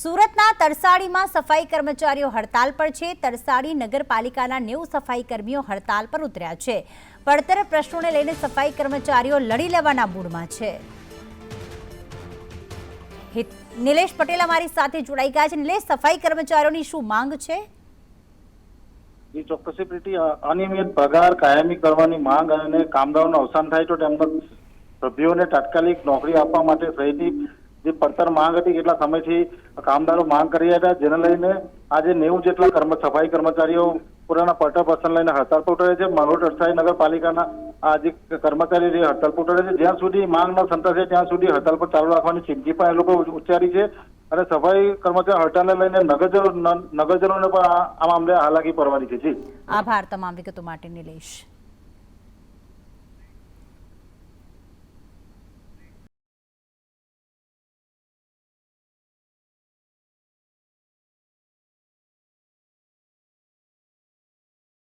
સુરતના તરસાડીમાં સફાઈ કર્મચારીઓ હડતાલ પર છે. તરસાડી નગરપાલિકાના નેવું સફાઈ કર્મીઓ હડતાલ પર ઉતર્યા છે. પડતર પ્રશ્નોને લઈને સફાઈ કર્મચારીઓ લડી લેવાના મૂડમાં છે. નિલેશ પટેલ અમારી સાથે જોડાઈ ગયા છે. નિલેશ, સફાઈ કર્મચારીઓની શું માંગ છે? એ ચોક્કસ પ્રીતિ અનિયમિત પગાર કાયમી કરવાની માંગ અને કામદારોનું અવસાન થાય તો તેમના સભ્યોને તાત્કાલિક નોકરી આપવા માટે સહિતની જે પડતર માંગ હતી, કેટલા સમયથી કામદારો માંગ કરી રહ્યા હતા, જેને લઈને આજે નેવું જેટલા કર્મ, સફાઈ કર્મચારીઓ પોતાના પડતર પસંદ લઈને હડતાલ પર ઉતરે છે. મરોડ અરસાઈ નગરપાલિકાના આ જે કર્મચારી જે હડતાલ પર ઉતરે છે. જ્યાં સુધી માંગ ન સંતોષે ત્યાં સુધી હડતાલ પર ચાલુ રાખવાની ચીમકી પણ એ લોકો ઉચ્ચારી છે. અને સફાઈ કર્મચારી હડતાલને લઈને નગરજનો, નગરજનોને પણ આ મામલે હાલાકી પડવાની છે. જી. આભાર તમામ વિગતો માટે નિલેશ.